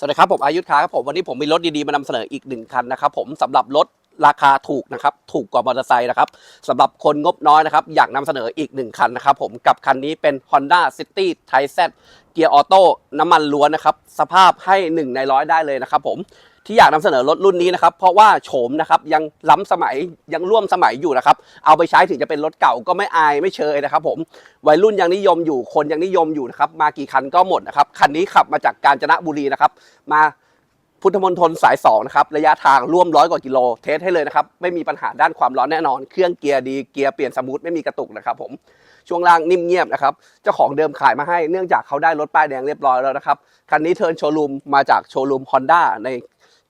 สวัสดีครับผมอายุทธค้าครับผมวันนี้ผมมีรถดีๆมานำเสนออีกหนึ่งคันนะครับผมสำหรับรถราคาถูกนะครับถูกกว่ามอเตอร์ไซค์นะครับสำหรับคนงบน้อยนะครับอยากนำเสนออีกหนึ่งคันนะครับผมกับคันนี้เป็น Honda City t i z เกียร์ออโต้น้ำมันล้วนนะครับสภาพให้ 1 ในร้อยได้เลยนะครับผม ที่อยากนำเสนอรถรุ่นนี้นะครับ เพราะว่าโฉมนะครับยังล้ำสมัยยังร่วมสมัยอยู่นะครับ เอาไปใช้ถึงจะเป็นรถเก่าก็ไม่อายไม่เชยนะครับ ผมวัยรุ่นยังนิยมอยู่คนยังนิยมอยู่นะครับ มากี่คันก็หมดนะครับคันนี้ขับมาจากกาญจนบุรีนะครับ มาพุทธมณฑลสาย2นะครับระยะทางร่วมร้อยกว่ากิโลเทสให้เลยนะครับ ไม่มีปัญหาด้านความร้อนแน่นอน เครื่องเกียร์ดีเกียร์เปลี่ยนสมูทไม่มีกระตุกนะครับผมช่วงล่างนิ่มเงียบนะครับ เจ้าของเดิมขายมาให้เนื่องจากเขาได้รถป้ายแดงเรียบร้อยแล้วนะครับ คันนี้เทิร์นโชว์รูมมาจากโชว์รูมฮอนด้าใน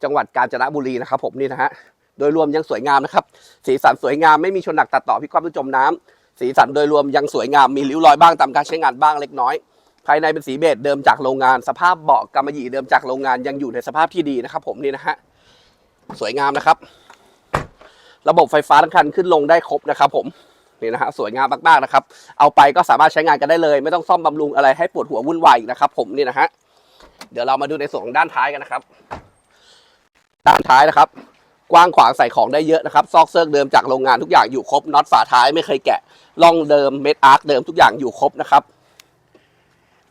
จังหวัดกาญจนบุรีนะครับผมนี่นะฮะโดยรวมยังสวยงามนะครับ สีสันสวยงามไม่มีชนหนักตัดต่อพิความจมน้ำสีสันโดยรวมยังสวยงามมีริ้วรอยบ้างตามการใช้งานบ้างเล็กน้อย ภายในเป็นสีเบจเดิมจากโรงงาน สภาพเบาะกำมะหยี่เดิมจากโรงงานยังอยู่ในสภาพที่ดีนะครับ ผมนี่นะฮะสวยงามนะครับ ระบบไฟฟ้าทั้งคันขึ้นลงได้ครบนะครับ ผมนี่นะฮะสวยงามมากๆนะครับ เอาไปก็สามารถใช้งานกันได้เลย ไม่ต้องซ่อมบำรุงอะไรให้ปวดหัววุ่นวายนะครับ ผมนี่นะฮะเดี๋ยวเรามาดูในส่วนของด้านท้ายกันนะครับ ด้านท้ายนะครับ กว้างขวางใส่ของได้เยอะนะครับ ซอกเซิร์กเดิมจากโรงงานทุกอย่างอยู่ครบน็อตฝาท้ายไม่เคยแกะล่องเดิมเม็ดอาร์คเดิมทุกอย่างอยู่ครบนะครับ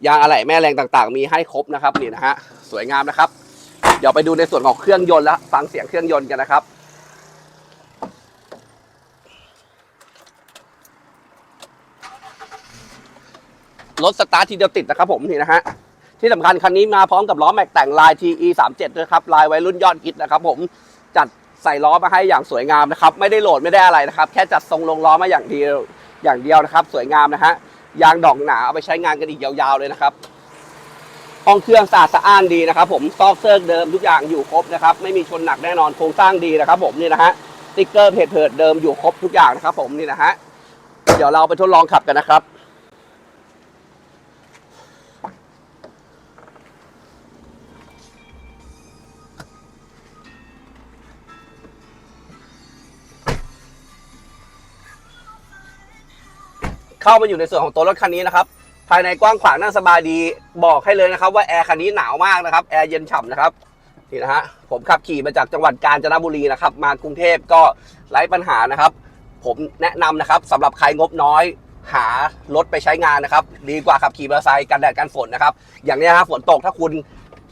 ยางอะไหล่แม่แรงต่างๆ มีให้ครบนะครับนี่นะฮะสวยงามนะครับ เดี๋ยวไปดูในส่วนของเครื่องยนต์แล้วฟังเสียงเครื่องยนต์กันนะครับรถสตาร์ททีเดียวติดนะครับผมนี่นะฮะ ที่สำคัญคันนี้มาพร้อมกับล้อแม็กแต่งลาย TE 3 7ด้วยครับลายวัยรุ่นยอดฮิตนะครับผมจัดใส่ล้อมาให้อย่างสวยงามนะครับไม่ได้โหลดไม่ได้อะไรนะครับ แค่จัดทรงลงล้อมาอย่างเดียวอย่างเดียวนะครับ สวยงามนะฮะยางดอกหนาเอาไปใช้งานกันอีกยาวๆเลยนะครับห้องเครื่องสะอาดสะอ้านดีนะครับ ผมซอกเซิร์กเดิมทุกอย่างอยู่ครบนะครับ ไม่มีชนหนักแน่นอนโครงสร้างดีนะครับ ผมนี่นะฮะติ๊กเกอร์เพจเพิดเดิมอยู่ครบทุกอย่างนะครับ ผมนี่นะฮะเดี๋ยวเราไปทดลองขับกันนะครับ เข้ามาอยู่ในส่วนของตัวรถคันนี้นะครับภายในกว้างขวางนั่งสบายดีบอกให้เลยนะครับว่าแอร์คันนี้หนาวมากนะครับแอร์เย็นฉ่ำนะครับนี่นะฮะผมขับขี่มาจากจังหวัดกาญจนบุรีนะครับมากรุงเทพก็ไร้ปัญหานะครับ ผมแนะนำนะครับสำหรับใครงบน้อยหารถไปใช้งานนะครับ ดีกว่าขับขี่มอเตอร์ไซค์กันแดดกันฝนนะครับ อย่างนี้นะครับฝนตกถ้าคุณ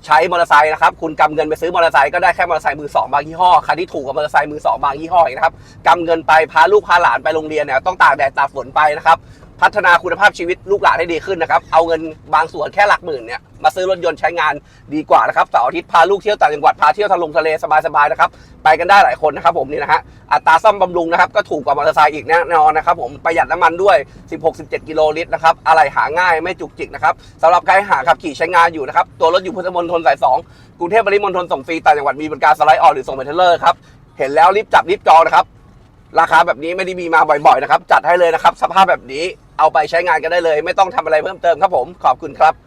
ใช้มอเตอร์ไซค์นะครับคุณกำเงินไปซื้อมอเตอร์ไซค์ก็ได้แค่มอเตอร์ไซค์มือสองบางยี่ห้อคันที่ถูกกับมอเตอร์ไซค์มือสองบางยี่ห้ออีกนะครับกำเงินไปพาลูกพาหลานไปโรงเรียนเนี่ยต้องตากแดดตากฝนไปนะครับ พัฒนาคุณภาพชีวิตลูกหลานให้ดีขึ้นนะครับ เอาเงินบางส่วนแค่หลักหมื่นเนี่ยมาซื้อรถยนต์ใช้งานดีกว่านะครับเสาร์อาทิตย์พาลูกเที่ยวต่างจังหวัดพาเที่ยวทะลงทะเลสบายๆนะครับไปกันได้หลายคนนะครับผมนี่นะฮะอัตราซ่อมบำรุงนะครับก็ถูกกว่ามอเตอร์ไซค์อีกแน่นอนนะครับผมประหยัดน้ำมันด้วย 16-17 กิโลลิตรนะครับอะไรหาง่ายไม่จุกจิกนะครับสำหรับใครหาขับขี่ใช้งานอยู่นะครับตัวรถอยู่พุทธมณฑลสาย2กรุงเทพปริมณฑลส่งฟรีต่างจังหวัดมีบริการสไลด์ออนหรือส่งไปเทเลอร์ครับเห็นแล้วรีบจับรีบจองนะครับราคาแบบนี้ไม่ได้มีมาบ่อยๆนะครับจัดให้เลยนะครับสภาพแบบนี้ เอาไปใช้งานกันได้เลย ไม่ต้องทำอะไรเพิ่มเติมครับผมขอบคุณครับ